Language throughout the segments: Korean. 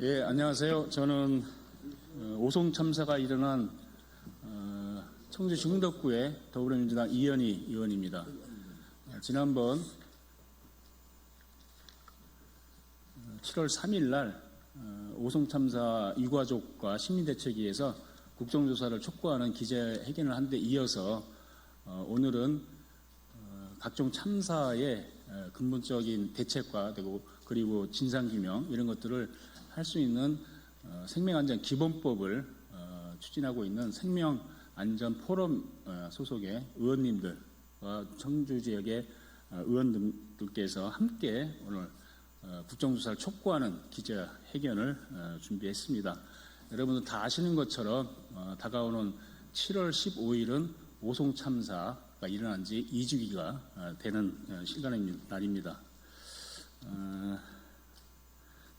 예, 안녕하세요. 저는 어, 오송 참사가 일어난 어, 청주시 흥덕구의 더불어민주당 이현희 의원입니다. 어, 지난번 어, 7월 3일 날 어, 오송 참사 유가족과 시민대책위에서 국정조사를 촉구하는 기자회견을 한 데 이어서 어, 오늘은 어, 각종 참사의 어, 근본적인 대책과 그리고 진상규명 이런 것들을 할 수 있는 어, 생명안전 기본법을 어, 추진하고 있는 생명안전 포럼 어, 소속의 의원님들과 청주 지역의 어, 의원들께서 함께 오늘 어, 국정조사를 촉구하는 기자회견을 어, 준비했습니다. 여러분들 다 아시는 것처럼 어, 다가오는 7월 15일은 오송 참사가 일어난 지 2주기가 어, 되는 어, 시간입니다. 날입니다.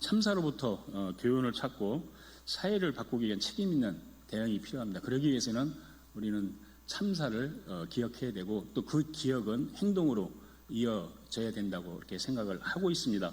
어, 참사로부터 어, 교훈을 찾고 사회를 바꾸기 위한 책임 있는 대응이 필요합니다. 그러기 위해서는 우리는 참사를 어, 기억해야 되고 또 그 기억은 행동으로 이어져야 된다고 이렇게 생각을 하고 있습니다.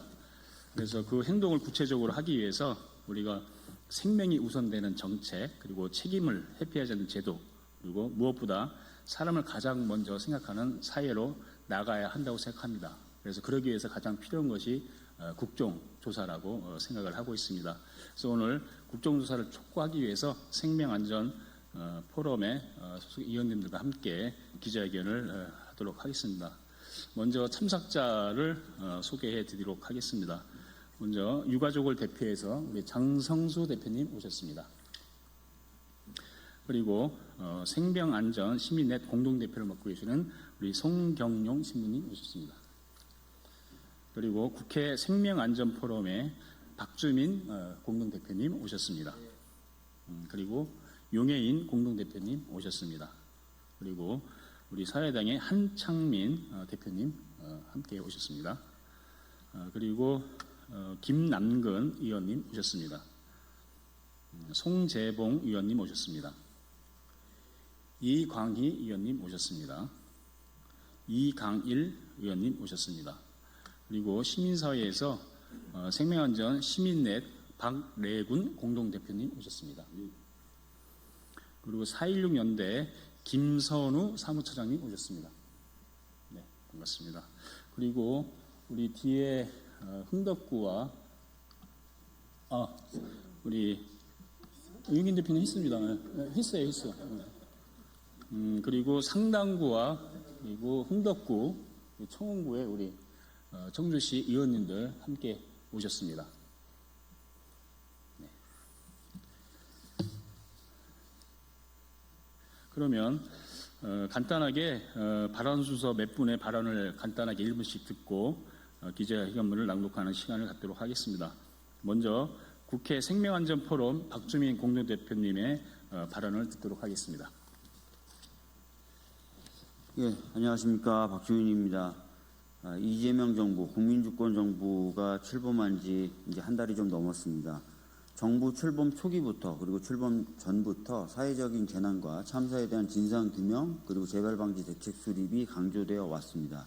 그래서 그 행동을 구체적으로 하기 위해서 우리가 생명이 우선되는 정책 그리고 책임을 회피하지 않는 제도 그리고 무엇보다 사람을 가장 먼저 생각하는 사회로 나가야 한다고 생각합니다. 그래서 그러기 위해서 가장 필요한 것이 어, 국정조사라고 어, 생각을 하고 있습니다. 그래서 오늘 국정조사를 촉구하기 위해서 생명안전 어, 포럼의 어, 소속 위원님들과 함께 기자회견을 어, 하도록 하겠습니다. 먼저 참석자를 어, 소개해 드리도록 하겠습니다. 먼저 유가족을 대표해서 우리 장성수 대표님 오셨습니다. 그리고 어, 생명안전 시민넷 공동대표를 맡고 계시는 우리 송경용 신부님 오셨습니다. 그리고 국회 생명안전포럼의 박주민 어, 공동대표님 오셨습니다. 음, 그리고 용해인 공동대표님 오셨습니다. 그리고 우리 사회당의 한창민 어, 대표님 어, 함께 오셨습니다. 어, 그리고 어, 김남근 의원님 오셨습니다. 음, 송재봉 의원님 오셨습니다. 이광희 의원님 오셨습니다. 이강일 의원님 오셨습니다. 그리고 시민사회에서 어, 생명안전 시민넷 박래군 공동대표님 오셨습니다. 그리고 4.16 연대 김선우 사무처장님 오셨습니다. 네, 반갑습니다. 그리고 우리 뒤에 어, 흥덕구와 아, 우리 유긴 대표님 했습니다. 네, 네, 했어요, 했어. 네. 음, 그리고 상당구와 그리고 흥덕구, 청원구에 우리 어, 청주시 의원님들 함께 오셨습니다. 네. 그러면 어, 간단하게 어, 발언 순서 몇 분의 발언을 간단하게 1분씩 듣고 어, 기자회견문을 낭독하는 시간을 갖도록 하겠습니다. 먼저 국회 생명안전포럼 박주민 공동대표님의 어, 발언을 듣도록 하겠습니다. 예, 안녕하십니까. 박주민입니다. 아, 이재명 정부, 국민주권 정부가 출범한 지 이제 한 달이 좀 넘었습니다. 정부 출범 초기부터 그리고 출범 전부터 사회적인 재난과 참사에 대한 진상 규명 그리고 재발 방지 대책 수립이 강조되어 왔습니다.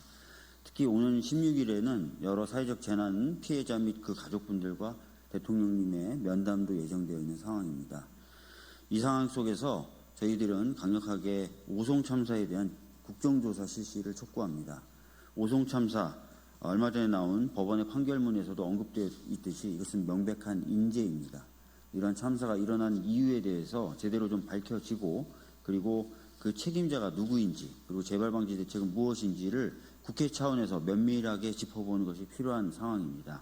특히 오는 16일에는 여러 사회적 재난 피해자 및 그 가족분들과 대통령님의 면담도 예정되어 있는 상황입니다. 이 상황 속에서 저희들은 강력하게 오송 참사에 대한 국정조사 실시를 촉구합니다. 오송 참사 얼마 전에 나온 법원의 판결문에서도 언급되어 있듯이 이것은 명백한 인재입니다. 이러한 참사가 일어난 이유에 대해서 제대로 좀 밝혀지고 그리고 그 책임자가 누구인지 그리고 재발방지 대책은 무엇인지를 국회 차원에서 면밀하게 짚어보는 것이 필요한 상황입니다.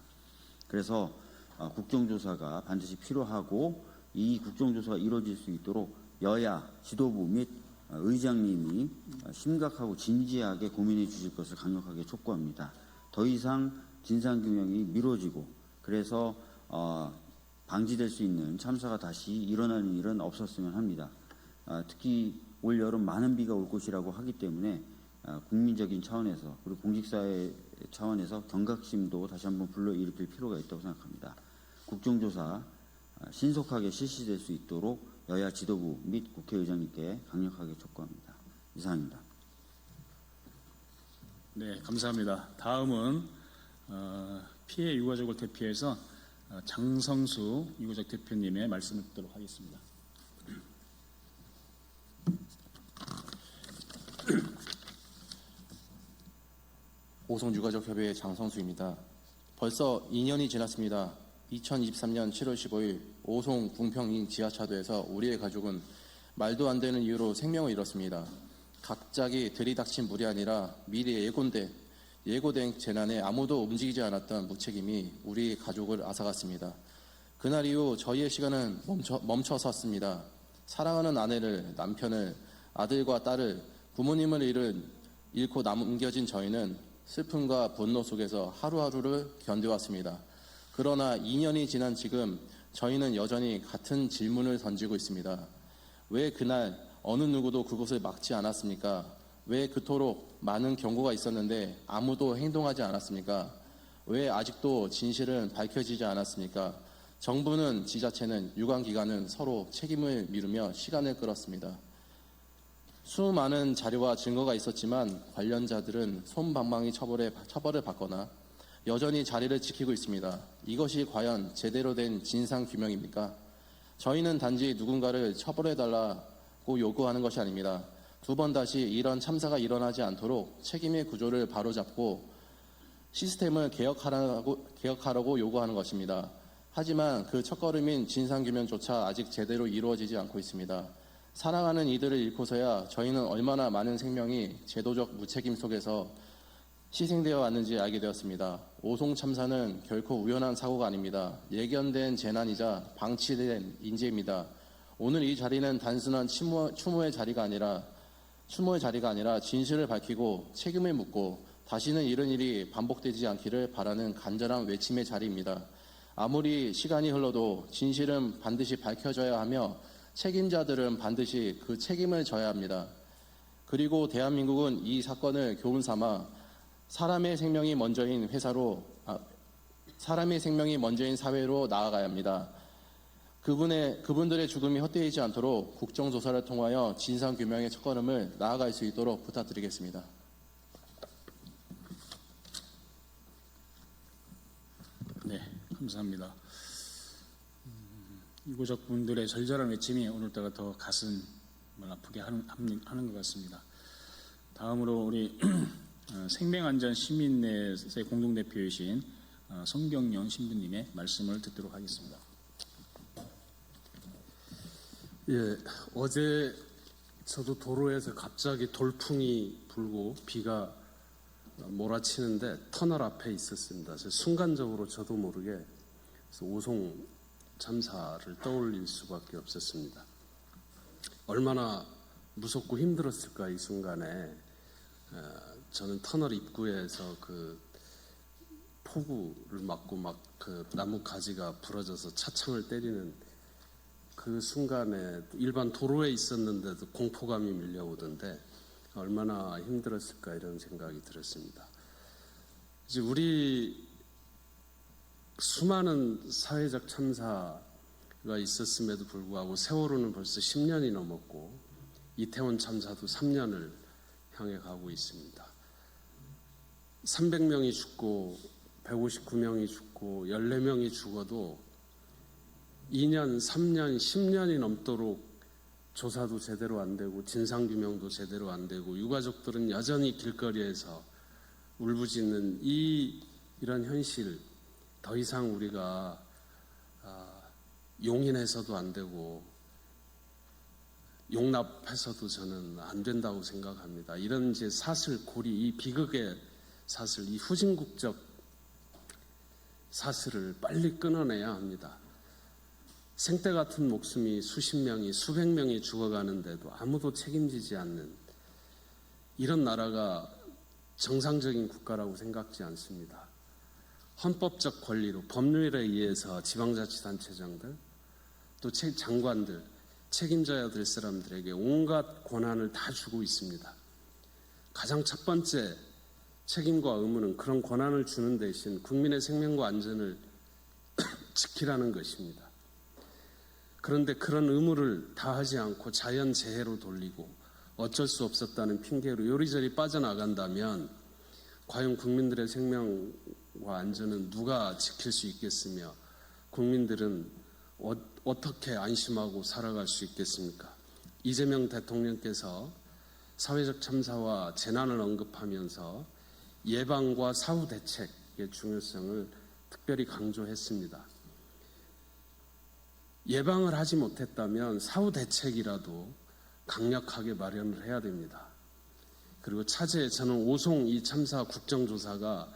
그래서 어, 국정조사가 반드시 필요하고 이 국정조사가 이루어질 수 있도록 여야 지도부 및 어, 의장님이 어, 심각하고 진지하게 고민해 주실 것을 강력하게 촉구합니다. 더 이상 진상규명이 미뤄지고 그래서 어, 방지될 수 있는 참사가 다시 일어나는 일은 없었으면 합니다. 아, 특히 올 여름 많은 비가 올 것이라고 하기 때문에 아, 국민적인 차원에서 그리고 공직사회 차원에서 경각심도 다시 한번 불러일으킬 필요가 있다고 생각합니다. 국정조사 아, 신속하게 실시될 수 있도록 여야 지도부 및 국회의장님께 강력하게 촉구합니다. 이상입니다. 네, 감사합니다. 다음은 어, 피해 유가족을 대표해서 어, 장성수 이구적 대표님의 말씀을 듣도록 하겠습니다. 오송 유가족 협의회 장성수입니다. 벌써 2년이 지났습니다. 2023년 7월 15일 오송 궁평인 지하차도에서 우리의 가족은 말도 안 되는 이유로 생명을 잃었습니다. 갑자기 들이닥친 물이 아니라 미리 예고된, 예고된 재난에 아무도 움직이지 않았던 무책임이 우리 가족을 앗아갔습니다. 그날 이후 저희의 시간은 멈춰, 멈춰 섰습니다. 사랑하는 아내를, 남편을, 아들과 딸을, 부모님을 잃은, 잃고 남겨진 저희는 슬픔과 분노 속에서 하루하루를 견뎌왔습니다. 그러나 2년이 지난 지금 저희는 여전히 같은 질문을 던지고 있습니다. 왜 그날 어느 누구도 그곳을 막지 않았습니까? 왜 그토록 많은 경고가 있었는데 아무도 행동하지 않았습니까? 왜 아직도 진실은 밝혀지지 않았습니까? 정부는 지자체는 유관기관은 서로 책임을 미루며 시간을 끌었습니다. 수많은 자료와 증거가 있었지만 관련자들은 솜방망이 처벌에, 처벌을 받거나 여전히 자리를 지키고 있습니다. 이것이 과연 제대로 된 진상 규명입니까? 저희는 단지 누군가를 처벌해달라고 요구하는 것이 아닙니다. 두 번 다시 이런 참사가 일어나지 않도록 책임의 구조를 바로잡고 시스템을 개혁하라고, 개혁하라고 요구하는 것입니다. 하지만 그 첫걸음인 진상규명조차 아직 제대로 이루어지지 않고 있습니다. 사랑하는 이들을 잃고서야 저희는 얼마나 많은 생명이 제도적 무책임 속에서 희생되어 왔는지 알게 되었습니다. 오송 참사는 결코 우연한 사고가 아닙니다. 예견된 재난이자 방치된 인재입니다. 오늘 이 자리는 단순한 추모, 추모의 자리가 아니라 추모의 자리가 아니라 진실을 밝히고 책임을 묻고 다시는 이런 일이 반복되지 않기를 바라는 간절한 외침의 자리입니다. 아무리 시간이 흘러도 진실은 반드시 밝혀져야 하며 책임자들은 반드시 그 책임을 져야 합니다. 그리고 대한민국은 이 사건을 교훈 삼아 사람의 생명이 먼저인 회사로 아, 사람의 생명이 먼저인 사회로 나아가야 합니다. 그분의 그분들의 죽음이 헛되이지 않도록 국정 조사를 통하여 진상 규명의 첫걸음을 나아갈 수 있도록 부탁드리겠습니다. 네, 감사합니다. 음, 이구적 분들의 절절한 외침이 오늘따라 더 가슴을 아프게 하는, 하는 것 같습니다. 다음으로 우리 어, 생명안전 시민넷의 공동대표이신 어, 성경영 신부님의 말씀을 듣도록 하겠습니다. 예, 어제 저도 도로에서 갑자기 돌풍이 불고 비가 몰아치는데 터널 앞에 있었습니다. 순간적으로 저도 모르게 오송 참사를 떠올릴 수밖에 없었습니다. 얼마나 무섭고 힘들었을까 이 순간에 어, 저는 터널 입구에서 그 폭우를 맞고 막 그 나무 가지가 부러져서 차창을 때리는 그 순간에 일반 도로에 있었는데도 공포감이 밀려오던데 얼마나 힘들었을까 이런 생각이 들었습니다. 이제 우리 수많은 사회적 참사가 있었음에도 불구하고 세월호는 벌써 10년이 넘었고 이태원 참사도 3년을 향해 가고 있습니다. 300명이 죽고 159명이 죽고 14명이 죽어도 2년, 3년, 10년이 넘도록 조사도 제대로 안 되고 진상 규명도 제대로 안 되고 유가족들은 여전히 길거리에서 울부짖는 이 이런 현실 더 이상 우리가 아, 용인해서도 안 되고 용납해서도 저는 안 된다고 생각합니다. 이런 이제 사슬 고리 이 비극의 사슬 이 후진국적 사슬을 빨리 끊어내야 합니다. 생때 같은 목숨이 수십 명이 수백 명이 죽어가는데도 아무도 책임지지 않는 이런 나라가 정상적인 국가라고 생각지 않습니다. 헌법적 권리로 법률에 의해서 지방자치단체장들 또 장관들 책임져야 될 사람들에게 온갖 권한을 다 주고 있습니다. 가장 첫 번째 책임과 의무는 그런 권한을 주는 대신 국민의 생명과 안전을 지키라는 것입니다. 그런데 그런 의무를 다하지 않고 자연재해로 돌리고 어쩔 수 없었다는 핑계로 요리조리 빠져나간다면 과연 국민들의 생명과 안전은 누가 지킬 수 있겠으며 국민들은 어, 어떻게 안심하고 살아갈 수 있겠습니까? 이재명 대통령께서 사회적 참사와 재난을 언급하면서 예방과 사후 대책의 중요성을 특별히 강조했습니다. 예방을 하지 못했다면 사후 대책이라도 강력하게 마련을 해야 됩니다. 그리고 차제 저는 오송 이 참사 국정조사가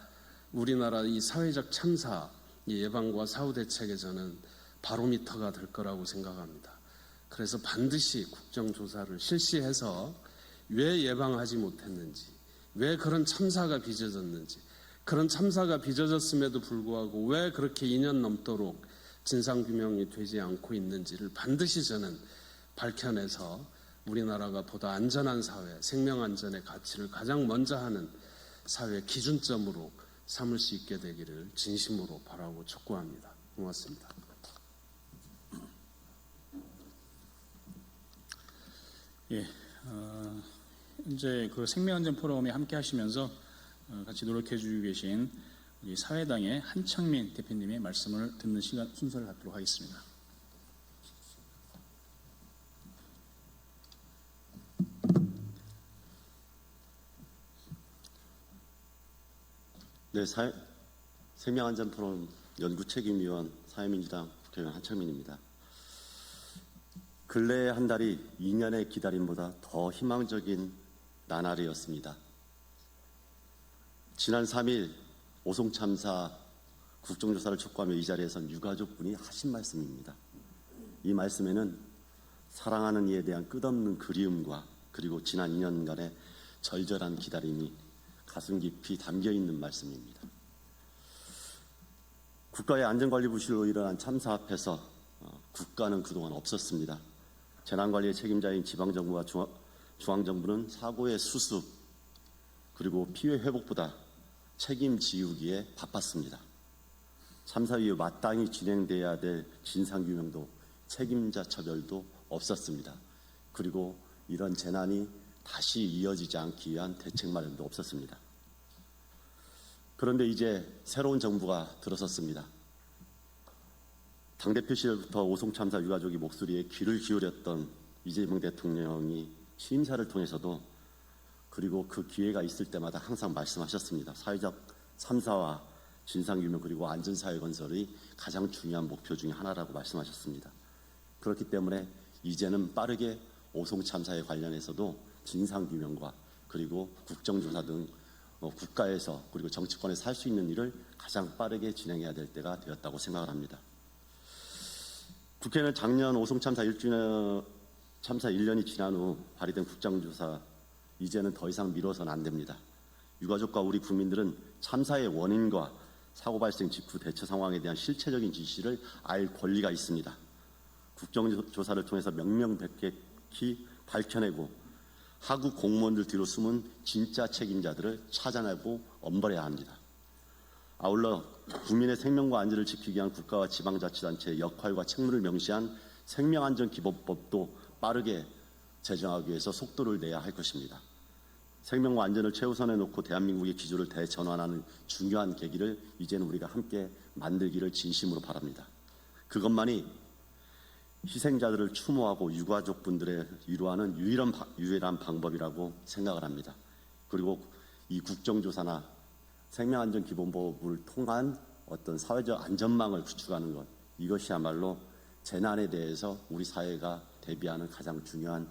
우리나라 이 사회적 참사 이 예방과 사후 대책에 저는 바로미터가 될 거라고 생각합니다. 그래서 반드시 국정조사를 실시해서 왜 예방하지 못했는지, 왜 그런 참사가 빚어졌는지, 그런 참사가 빚어졌음에도 불구하고 왜 그렇게 2년 넘도록 진상규명이 되지 않고 있는지를 반드시 저는 밝혀내서 우리나라가 보다 안전한 사회, 생명 안전의 가치를 가장 먼저 하는 사회 기준점으로 삼을 수 있게 되기를 진심으로 바라고 촉구합니다. 고맙습니다. 예, 어, 현재 그 생명안전 포럼에 함께 하시면서 어, 같이 노력해 주고 계신 우리 사회당의 한창민 대표님의 말씀을 듣는 시간 순서를 갖도록 하겠습니다. 네, 사, 생명안전 포럼 연구책임위원 사회민주당 국회의원 한창민입니다. 근래 한 달이 2년의 기다림보다 더 희망적인 나날이었습니다. 지난 3일 오송 참사 국정조사를 촉구하며 이 자리에선 유가족분이 하신 말씀입니다. 이 말씀에는 사랑하는 이에 대한 끝없는 그리움과 그리고 지난 2년간의 절절한 기다림이 가슴 깊이 담겨 있는 말씀입니다. 국가의 안전관리 부실로 일어난 참사 앞에서 어, 국가는 그동안 없었습니다. 재난관리의 책임자인 지방정부와 중앙, 중앙정부는 사고의 수습 그리고 피해 회복보다 책임 지우기에 바빴습니다. 참사 이후 마땅히 진행돼야 될 진상규명도 책임자 처벌도 없었습니다. 그리고 이런 재난이 다시 이어지지 않기 위한 대책 마련도 없었습니다. 그런데 이제 새로운 정부가 들어섰습니다. 당대표 시절부터 오송 참사 유가족이 목소리에 귀를 기울였던 이재명 대통령이 취임사를 통해서도 그리고 그 기회가 있을 때마다 항상 말씀하셨습니다. 사회적 참사와 진상규명 그리고 안전사회 건설이 가장 중요한 목표 중에 하나라고 말씀하셨습니다. 그렇기 때문에 이제는 빠르게 오송 참사에 관련해서도 진상규명과 그리고 국정조사 등 어, 국가에서 그리고 정치권에서 할 수 있는 일을 가장 빠르게 진행해야 될 때가 되었다고 생각을 합니다. 국회는 작년 오송 참사 1주년 참사 1년이 지난 후 발의된 국정조사 이제는 더 이상 미뤄서는 안 됩니다. 유가족과 우리 국민들은 참사의 원인과 사고 발생 직후 대처 상황에 대한 실체적인 지시를 알 권리가 있습니다. 국정조사를 통해서 명명백백히 밝혀내고 하구 공무원들 뒤로 숨은 진짜 책임자들을 찾아내고 엄벌해야 합니다. 아울러 국민의 생명과 안전을 지키기 위한 국가와 지방자치단체의 역할과 책무를 명시한 생명안전기본법도 빠르게 제정하기 위해서 속도를 내야 할 것입니다. 생명과 안전을 최우선에 놓고 대한민국의 기조를 대전환하는 중요한 계기를 이제는 우리가 함께 만들기를 진심으로 바랍니다. 그것만이 희생자들을 추모하고 유가족분들의 위로하는 유일한, 바- 유일한 방법이라고 생각을 합니다. 그리고 이 국정조사나 생명안전기본법을 통한 어떤 사회적 안전망을 구축하는 것 이것이야말로 재난에 대해서 우리 사회가 대비하는 가장 중요한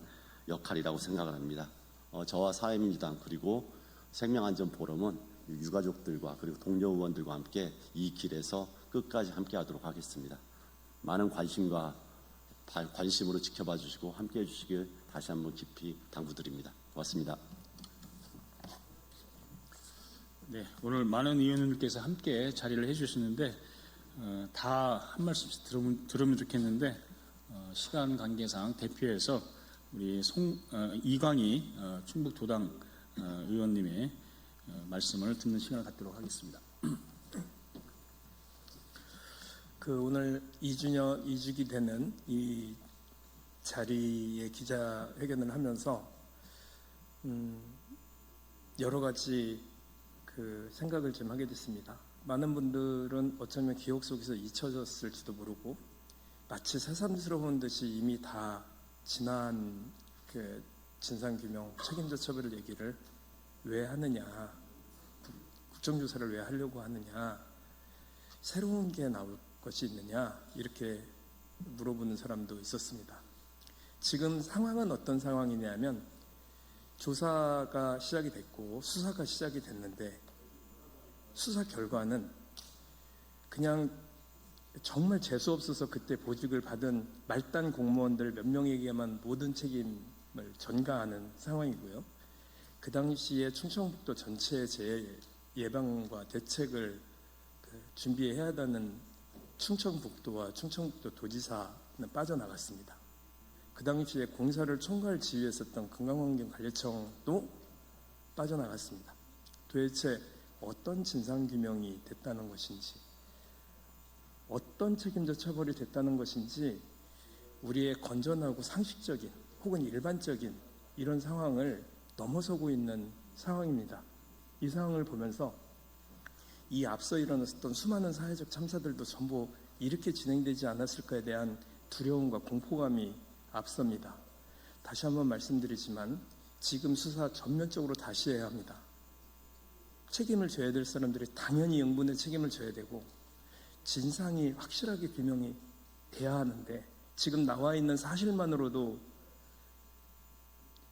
역할이라고 생각을 합니다. 어, 저와 사회민주당 그리고 생명안전포럼은 유가족들과 그리고 동료 의원들과 함께 이 길에서 끝까지 함께하도록 하겠습니다. 많은 관심과 바- 관심으로 지켜봐 주시고 함께해 주시길 다시 한번 깊이 당부드립니다. 고맙습니다. 네, 오늘 많은 의원님들께서 함께 자리를 해주셨는데 어, 다한 말씀씩 들으면, 들으면 좋겠는데 어, 시간 관계상 대표해서 우리 송, 어, 이광희 어, 충북도당 어, 의원님의 어, 말씀을 듣는 시간을 갖도록 하겠습니다. 그 오늘 2주년 2주기 되는 이 자리에 기자회견을 하면서 음, 여러 가지 그 생각을 좀 하게 됐습니다. 많은 분들은 어쩌면 기억 속에서 잊혀졌을지도 모르고 마치 새삼스러운 듯이 이미 다 지난 그 진상규명 책임자 처벌 얘기를 왜 하느냐 국- 국정조사를 왜 하려고 하느냐 새로운 게 나올 것이 있느냐 이렇게 물어보는 사람도 있었습니다. 지금 상황은 어떤 상황이냐면 조사가 시작이 됐고 수사가 시작이 됐는데 수사 결과는 그냥 정말 재수 없어서 그때 보직을 받은 말단 공무원들 몇 명에게만 모든 책임을 전가하는 상황이고요. 그 당시에 충청북도 전체의 재해 예방과 대책을 그 준비해야 하다는 충청북도와 충청북도 도지사는 빠져나갔습니다. 그 당시에 공사를 총괄 지휘했었던 건강환경관리청도 빠져나갔습니다. 도대체 어떤 진상규명이 됐다는 것인지, 어떤 책임자 처벌이 됐다는 것인지, 우리의 건전하고 상식적인 혹은 일반적인 이런 상황을 넘어서고 있는 상황입니다. 이 상황을 보면서 이 앞서 일어났었던 수많은 사회적 참사들도 전부 이렇게 진행되지 않았을까에 대한 두려움과 공포감이 앞섭니다. 다시 한번 말씀드리지만 지금 수사 전면적으로 다시 해야 합니다. 책임을 져야 될 사람들이 당연히 영분의 책임을 져야 되고 진상이 확실하게 규명이 돼야 하는데 지금 나와 있는 사실만으로도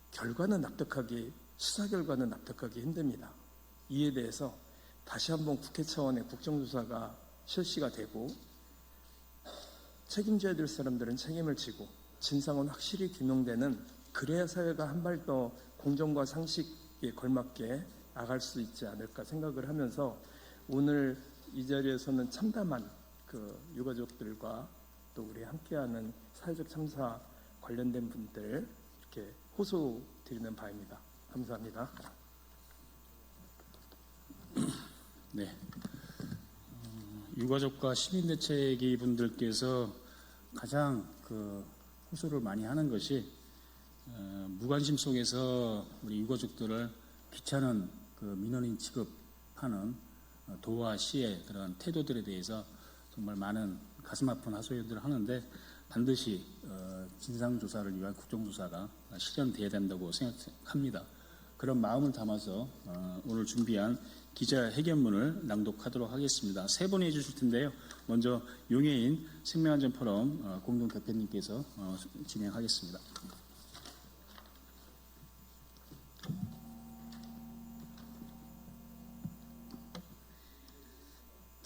결과는 납득하기 수사 결과는 납득하기 힘듭니다. 이에 대해서 다시 한번 국회 차원의 국정조사가 실시가 되고 책임져야 될 사람들은 책임을 지고 진상은 확실히 규명되는 그래야 사회가 한 발 더 공정과 상식에 걸맞게 나갈 수 있지 않을까 생각을 하면서 오늘 이 자리에서는 참담한 그 유가족들과 또 우리 함께하는 사회적 참사 관련된 분들 이렇게 호소 드리는 바입니다. 감사합니다. 네. 어, 유가족과 시민대책위 분들께서 가장 그 호소를 많이 하는 것이 어, 무관심 속에서 우리 유가족들을 귀찮은 그 민원인 취급하는 어, 도와 시의 그런 태도들에 대해서 정말 많은 가슴 아픈 하소연들을 하는데 반드시 어, 진상조사를 위한 국정조사가 실현돼야 된다고 생각합니다. 그런 마음을 담아서 어, 오늘 준비한 기자회견문을 낭독하도록 하겠습니다. 세 분이 해주실 텐데요. 먼저 용해인 생명안전포럼 어, 공동대표님께서 어, 진행하겠습니다.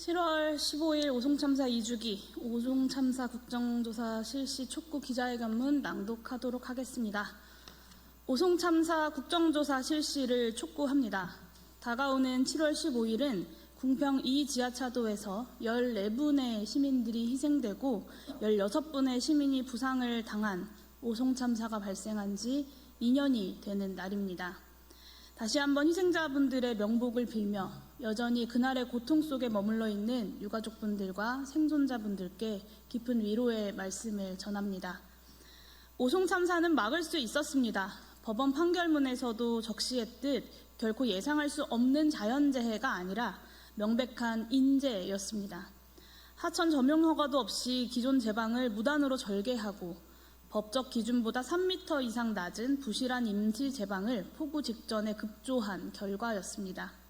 칠월 15일 오송참사 2주기 오송참사 국정조사 실시 촉구 기자회견문 낭독하도록 하겠습니다. 오송참사 국정조사 실시를 촉구합니다. 다가오는 7월 15일은 궁평 2 지하차도에서 14분의 시민들이 희생되고 16분의 시민이 부상을 당한 오송참사가 발생한 지 2년이 되는 날입니다. 다시 한번 희생자분들의 명복을 빌며 여전히 그날의 고통 속에 머물러 있는 유가족분들과 생존자분들께 깊은 위로의 말씀을 전합니다. 오송 참사는 막을 수 있었습니다. 법원 판결문에서도 적시했듯 결코 예상할 수 없는 자연재해가 아니라 명백한 인재였습니다. 하천 점용 허가도 없이 기존 제방을 무단으로 절개하고 법적 기준보다 3m 이상 낮은 부실한 임시 제방을 폭우 직전에 급조한 결과였습니다.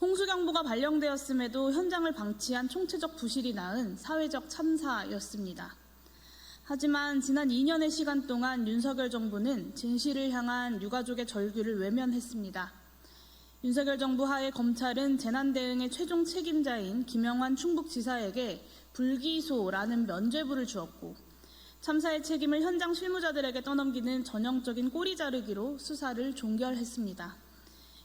홍수경보가 발령되었음에도 현장을 방치한 총체적 부실이 낳은 사회적 참사였습니다. 하지만 지난 2년의 시간 동안 윤석열 정부는 진실을 향한 유가족의 절규를 외면했습니다. 윤석열 정부 하에 검찰은 재난 대응의 최종 책임자인 김영환 충북지사에게 불기소라는 면죄부를 주었고 참사의 책임을 현장 실무자들에게 떠넘기는 전형적인 꼬리 자르기로 수사를 종결했습니다.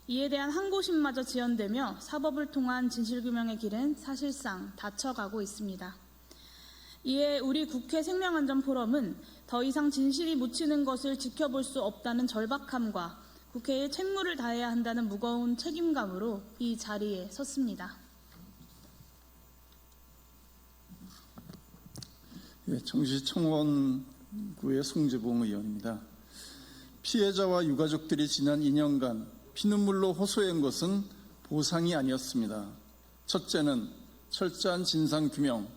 이에 대한 항고심마저 지연되며 사법을 통한 진실규명의 길은 사실상 닫혀가고 있습니다. 이에 우리 국회 생명안전포럼은 더 이상 진실이 묻히는 것을 지켜볼 수 없다는 절박함과 국회에 책무를 다해야 한다는 무거운 책임감으로 이 자리에 섰습니다. 예, 청주시 청원구의 송재봉 의원입니다. 피해자와 유가족들이 지난 2년간 피눈물로 호소한 것은 보상이 아니었습니다. 첫째는 철저한 진상 규명,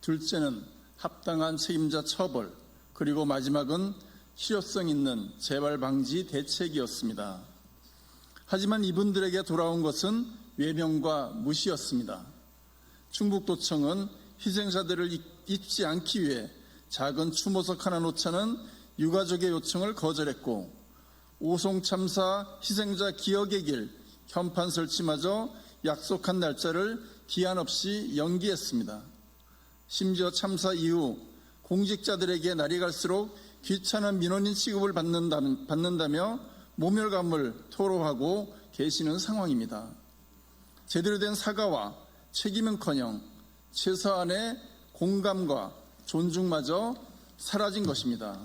둘째는 합당한 책임자 처벌, 그리고 마지막은 실효성 있는 재발 방지 대책이었습니다. 하지만 이분들에게 돌아온 것은 외면과 무시였습니다. 충북도청은 희생자들을 잊- 잊지 않기 위해 작은 추모석 하나 놓자는 유가족의 요청을 거절했고 오송 참사 희생자 기억의 길 현판 설치마저 약속한 날짜를 기한 없이 연기했습니다. 심지어 참사 이후 공직자들에게 날이 갈수록 귀찮은 민원인 취급을 받는다, 받는다며 모멸감을 토로하고 계시는 상황입니다. 제대로 된 사과와 책임은커녕 최소한의 공감과 존중마저 사라진 것입니다.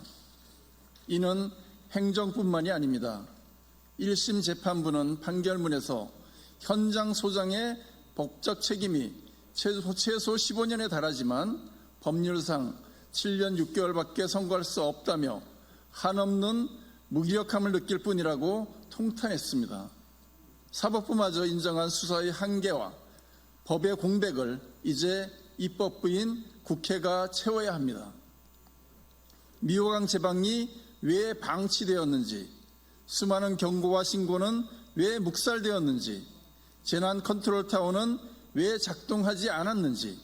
이는 행정뿐만이 아닙니다. 1심 재판부는 판결문에서 현장 소장의 법적 책임이 최소, 최소 15년에 달하지만 법률상 7년 6개월밖에 선고할 수 없다며 한없는 무기력함을 느낄 뿐이라고 통탄했습니다. 사법부마저 인정한 수사의 한계와 법의 공백을 이제 입법부인 국회가 채워야 합니다. 미호강 제방이 왜 방치되었는지, 수많은 경고와 신고는 왜 묵살되었는지, 재난 컨트롤 타워는 왜 작동하지 않았는지,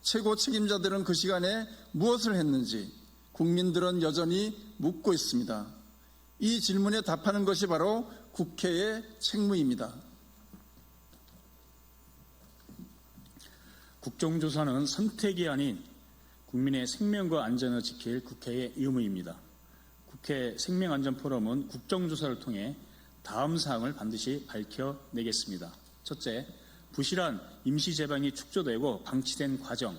최고 책임자들은 그 시간에 무엇을 했는지 국민들은 여전히 묻고 있습니다. 이 질문에 답하는 것이 바로 국회의 책무입니다. 국정조사는 선택이 아닌 국민의 생명과 안전을 지킬 국회의 의무입니다. 국회 생명안전포럼은 국정조사를 통해 다음 사항을 반드시 밝혀내겠습니다. 첫째, 부실한 임시재방이 축소되고 방치된 과정,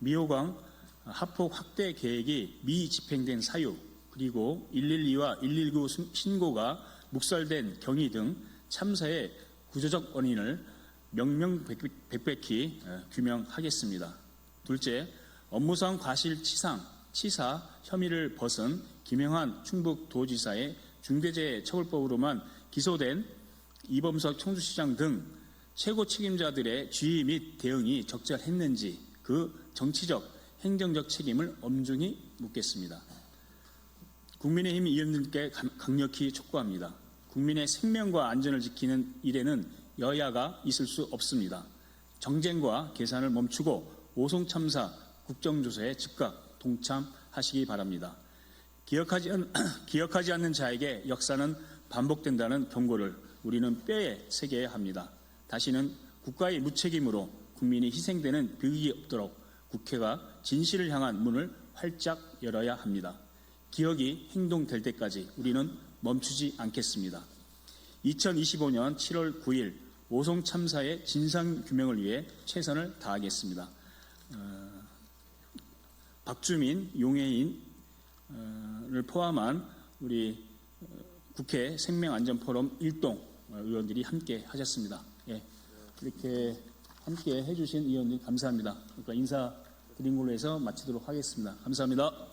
미호강 하폭 확대 계획이 미집행된 사유, 그리고 112와 119 신고가 묵살된 경위 등 참사의 구조적 원인을 명명백백히 어, 규명하겠습니다. 둘째, 업무상 과실치상, 치사 혐의를 벗은 김영한 충북도지사의 중대재해 처벌법으로만 기소된 이범석 청주시장 등 최고 책임자들의 지휘 및 대응이 적절했는지 그 정치적, 행정적 책임을 엄중히 묻겠습니다. 국민의힘 의원들께 강- 강력히 촉구합니다. 국민의 생명과 안전을 지키는 일에는 여야가 있을 수 없습니다. 정쟁과 계산을 멈추고 오송 참사 국정조사에 즉각 동참하시기 바랍니다. 기억하지, 않, 기억하지 않는 자에게 역사는 반복된다는 경고를 우리는 뼈에 새겨야 합니다. 다시는 국가의 무책임으로 국민이 희생되는 비극이 없도록 국회가 진실을 향한 문을 활짝 열어야 합니다. 기억이 행동될 때까지 우리는 멈추지 않겠습니다. 2025년 7월 9일 오송 참사의 진상 규명을 위해 최선을 다하겠습니다. 어, 박주민, 용해인을 포함한 우리 어, 국회 생명안전포럼 일동 의원들이 함께 하셨습니다. 예, 이렇게 함께 해주신 의원님 감사합니다. 그러니까 인사 드린 걸로 해서 마치도록 하겠습니다. 감사합니다.